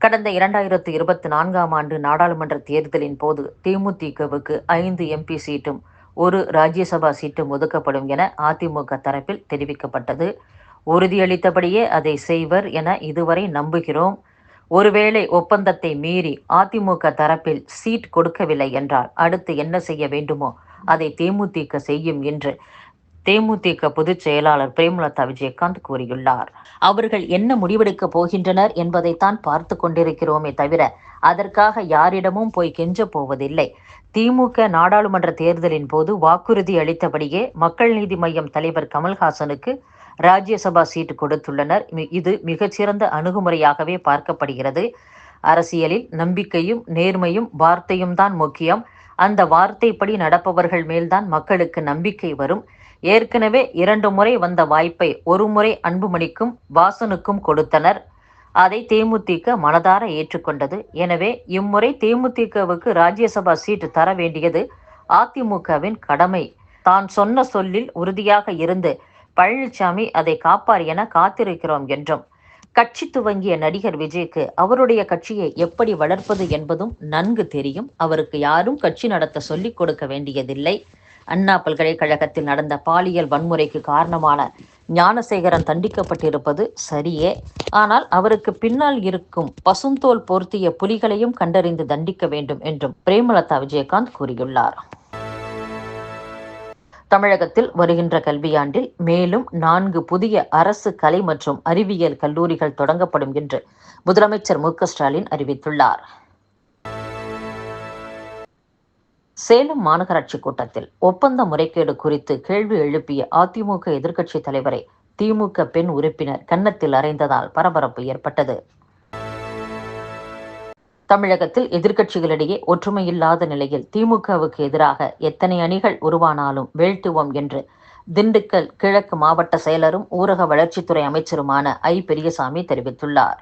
கடந்த இரண்டாயிரத்து இருபத்தி நான்காம் ஆண்டு நாடாளுமன்ற தேர்தலின் போது தேமுதிகவுக்கு ஐந்து எம்பி சீட்டும் ஒரு ராஜ்யசபா சீட்டும் ஒதுக்கப்படும் என அதிமுக தரப்பில் தெரிவிக்கப்பட்டது. உறுதியளித்தபடியே அதை செய்வர் என இதுவரை நம்புகிறோம். ஒருவேளை ஒப்பந்தத்தை மீறி அதிமுக தரப்பில் சீட் கொடுக்கவில்லை என்றால் அடுத்து என்ன செய்ய வேண்டுமோ அதை தேமுதிக செய்யும் என்று தேமுதிக பொதுச் செயலாளர் பிரேமலதா விஜயகாந்த் கூறியுள்ளார். அவர்கள் என்ன முடிவெடுக்க போகின்றனர் என்பதைத்தான் பார்த்து கொண்டிருக்கிறோமே தவிர அதற்காக யாரிடமும் போய் கெஞ்சப் போவதில்லை. திமுக நாடாளுமன்ற தேர்தலின் போது வாக்குறுதி அளித்தபடியே மக்கள் நீதி மய்யம் தலைவர் கமல்ஹாசனுக்கு ராஜ்யசபா சீட்டு கொடுத்துள்ளனர். இது மிகச்சிறந்த அணுகுமுறையாகவே பார்க்கப்படுகிறது. அரசியலில் நம்பிக்கையும் நேர்மையும் வார்த்தையும் தான் முக்கியம். அந்த வார்த்தைப்படி நடப்பவர்கள் மேல்தான் மக்களுக்கு நம்பிக்கை வரும். ஏற்கனவே இரண்டு முறை வந்த வாய்ப்பை ஒரு முறை அன்புமணிக்கும் வாசனுக்கும் கொடுத்தனர். அதை தேமுதிக மனதார ஏற்றுக்கொண்டது. எனவே இம்முறை தேமுதிகவுக்கு ராஜ்யசபா சீட்டு தர வேண்டியது அதிமுகவின் கடமை. தான் சொன்ன சொல்லில் உறுதியாக இருந்து பழனிசாமி அதை காப்பார் என காத்திருக்கிறோம் என்றும். கட்சி துவங்கிய நடிகர் விஜய்க்கு அவருடைய கட்சியை எப்படி வளர்ப்பது என்பதும் நன்கு தெரியும். அவருக்கு யாரும் கட்சி நடத்த சொல்லிக் கொடுக்க வேண்டியதில்லை. அண்ணா பல்கலைக்கழகத்தில் நடந்த பாலியல் வன்முறைக்கு காரணமான ஞானசேகரன் தண்டிக்கப்பட்டிருப்பது சரியே. ஆனால் அவருக்கு பின்னால் இருக்கும் பசுந்தோல் பொருத்திய புலிகளையும் கண்டறிந்து தண்டிக்க வேண்டும் என்றும் பிரேமலதா விஜயகாந்த் கூறியுள்ளார். தமிழகத்தில் வருகின்ற கல்வியாண்டில் மேலும் நான்கு புதிய அரசு கலை மற்றும் அறிவியல் கல்லூரிகள் தொடங்கப்படும் என்று முதலமைச்சர் மு க ஸ்டாலின் அறிவித்துள்ளார். சேலம் மாநகராட்சி கூட்டத்தில் ஒப்பந்த முறைகேடு குறித்து கேள்வி எழுப்பிய அதிமுக எதிர்க்கட்சித் தலைவரை திமுக பெண் உறுப்பினர் கன்னத்தில் அறைந்ததால் பரபரப்பு ஏற்பட்டது. தமிழகத்தில் எதிர்க்கட்சிகளிடையே ஒற்றுமையில்லாத நிலையில் திமுகவுக்கு எதிராக எத்தனை அணிகள் உருவானாலும் வீழ்த்துவோம் என்று திண்டுக்கல் கிழக்கு மாவட்ட செயலரும் ஊரக வளர்ச்சித்துறை அமைச்சருமான ஐ. பெரியசாமி தெரிவித்துள்ளார்.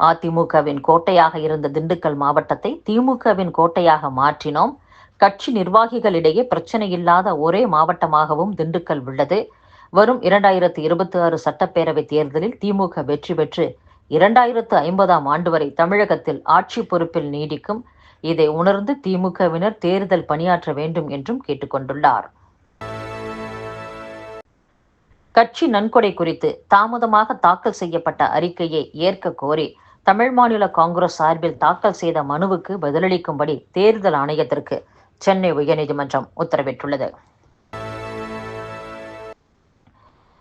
அதிமுகவின் கோட்டையாக இருந்த திண்டுக்கல் மாவட்டத்தை திமுகவின் கோட்டையாக மாற்றினோம். கட்சி நிர்வாகிகளிடையே பிரச்சனை இல்லாத ஒரே மாவட்டமாகவும் திண்டுக்கல் உள்ளது. வரும் இரண்டாயிரத்து இருபத்தி ஆறு சட்டப்பேரவை தேர்தலில் திமுக வெற்றி பெற்று இரண்டாயிரத்து ஐம்பதாம் ஆண்டு வரை தமிழகத்தில் ஆட்சி பொறுப்பில் நீடிக்கும். இதை உணர்ந்து திமுகவினர் தேர்தல் பணியாற்ற வேண்டும் என்றும் கேட்டுக்கொண்டுள்ளார். கட்சி நன்கொடை குறித்து தாமதமாக தாக்கல் செய்யப்பட்ட அறிக்கையை ஏற்க கோரி தமிழ் மாநில காங்கிரஸ் சார்பில் தாக்கல் செய்த மனுவுக்கு பதிலளிக்கும்படி தேர்தல் ஆணையத்திற்கு சென்னை உயர்நீதிமன்றம் உத்தரவிட்டுள்ளது.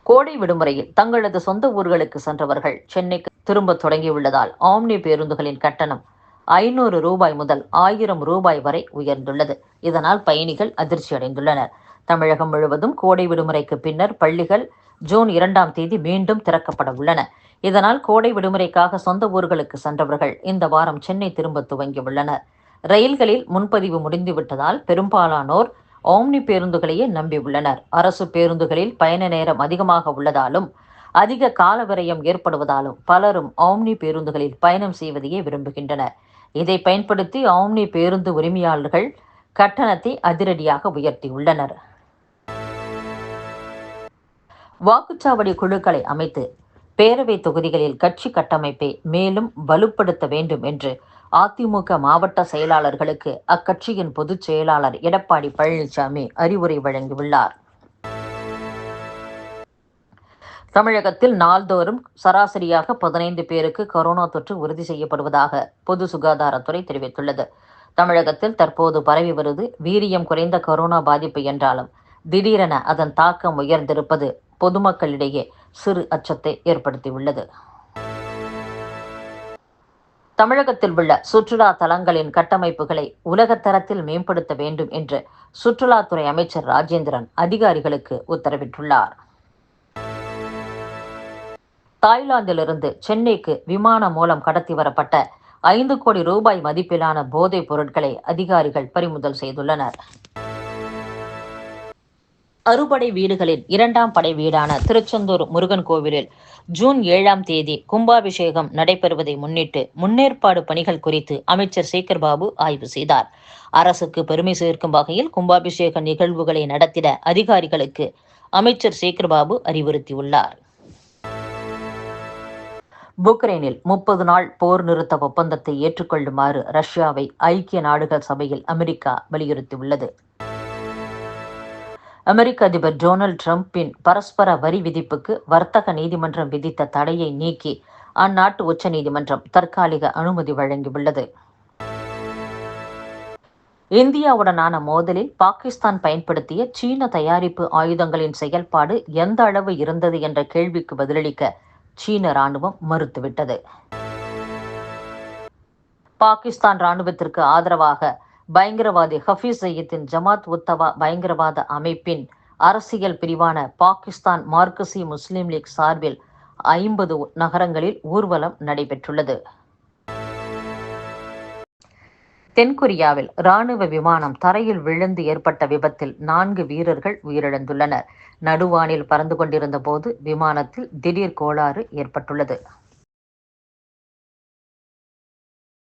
கோடை விடுமுறையில் தங்களது சொந்த ஊர்களுக்கு சென்றவர்கள் சென்னைக்கு திரும்ப தொடங்கியுள்ளதால் ஆம்னி பேருந்துகளின் கட்டணம் ஐநூறு ரூபாய் முதல் ஆயிரம் ரூபாய் வரை உயர்ந்துள்ளது. இதனால் பயணிகள் அதிர்ச்சி அடைந்துள்ளனர். தமிழகம் முழுவதும் கோடை விடுமுறைக்கு பின்னர் பள்ளிகள் ஜூன் இரண்டாம் தேதி மீண்டும் திறக்கப்பட உள்ளன. இதனால் கோடை விடுமுறைக்காக சொந்த ஊர்களுக்கு சென்றவர்கள் இந்த வாரம் சென்னை திரும்ப துவங்கியுள்ளனர். ரயில்களில் முன்பதிவு முடிந்துவிட்டதால் பெரும்பாலானோர் ஓம்னி பேருந்துகளையே நம்பியுள்ளனர். அரசு பேருந்துகளில் பயண நேரம் அதிகமாக உள்ளதாலும் அதிக கால விரயம் ஏற்படுவதாலும் பலரும் ஆம்னி பேருந்துகளில் பயணம் செய்வதையே விரும்புகின்றனர். இதை பயன்படுத்தி ஆம்னி பேருந்து உரிமையாளர்கள் கட்டணத்தை அதிரடியாக உயர்த்தியுள்ளனர். வாக்குச்சாவடி குழுக்களை அமைத்து பேரவை தொகுதிகளில் கட்சி கட்டமைப்பை மேலும் வலுப்படுத்த வேண்டும் என்று அதிமுக மாவட்ட செயலாளர்களுக்கு அக்கட்சியின் பொதுச் செயலாளர் எடப்பாடி பழனிசாமி அறிவுரை வழங்கியுள்ளார். தமிழகத்தில் நாள்தோறும் சராசரியாக பதினைந்து பேருக்கு கொரோனா தொற்று உறுதி செய்யப்படுவதாக பொது சுகாதாரத்துறை தெரிவித்துள்ளது. தமிழகத்தில் தற்போது பரவி வருவது வீரியம் குறைந்த கொரோனா பாதிப்பு என்றாலும் திடீரென அதன் தாக்கம் உயர்ந்திருப்பது பொதுமக்களிடையே சிறு அச்சத்தை ஏற்படுத்தியுள்ளது. தமிழகத்தில் உள்ள சுற்றுலா தலங்களின் கட்டமைப்புகளை உலகத்தரத்தில் மேம்படுத்த வேண்டும் என்று சுற்றுலாத்துறை அமைச்சர் ராஜேந்திரன் அதிகாரிகளுக்கு உத்தரவிட்டுள்ளார். தாய்லாந்திலிருந்து சென்னைக்கு விமானம் மூலம் கடத்தி வரப்பட்ட ஐந்து கோடி ரூபாய் மதிப்பிலான போதைப் பொருட்களை அதிகாரிகள் பறிமுதல் செய்துள்ளனர். அறுபடை வீடுகளின் இரண்டாம் படை வீடான திருச்செந்தூர் முருகன் கோவிலில் ஜூன் ஏழாம் தேதி கும்பாபிஷேகம் நடைபெறுவதை முன்னிட்டு முன்னேற்பாடு பணிகள் குறித்து அமைச்சர் சேகர் பாபு ஆய்வு செய்தார். அரசுக்கு பெருமை சேர்க்கும் வகையில் கும்பாபிஷேக நிகழ்வுகளை நடத்திட அதிகாரிகளுக்கு அமைச்சர் சேகர் பாபு அறிவுறுத்தியுள்ளார். புக்ரைனில் முப்பது நாள் போர் நிறுத்த ஒப்பந்தத்தை ஏற்றுக்கொள்ளுமாறு ரஷ்யாவை ஐக்கிய நாடுகள் சபையில் அமெரிக்கா வலியுறுத்தியுள்ளது. அமெரிக்க அதிபர் டொனால்ட் ட்ரம்பின் பரஸ்பர வரி விதிப்புக்கு வர்த்தக நீதிமன்றம் விதித்த தடையை நீக்கி அந்நாட்டு உச்சநீதிமன்றம் தற்காலிக அனுமதி வழங்கியுள்ளது. இந்தியாவுடனான மோதலில் பாகிஸ்தான் பயன்படுத்திய சீன தயாரிப்பு ஆயுதங்களின் செயல்பாடு எந்த அளவு இருந்தது என்ற கேள்விக்கு பதிலளிக்க சீன ராணுவம் மறுத்துவிட்டது. பாகிஸ்தான் ராணுவத்திற்கு ஆதரவாக பயங்கரவாதி ஹஃபீஸ் சையத்தின் ஜமாத் உத்தவா பயங்கரவாத அமைப்பின் அரசியல் பிரிவான பாகிஸ்தான் மார்க்சி முஸ்லீம் லீக் சார்பில் ஐம்பது நகரங்களில் ஊர்வலம் நடைபெற்றுள்ளது. தென்கொரியாவில் ராணுவ விமானம் தரையில் விழுந்து ஏற்பட்ட விபத்தில் நான்கு வீரர்கள் உயிரிழந்துள்ளனர். நடுவானில் பறந்து கொண்டிருந்த போது விமானத்தில் திடீர் கோளாறு ஏற்பட்டுள்ளது.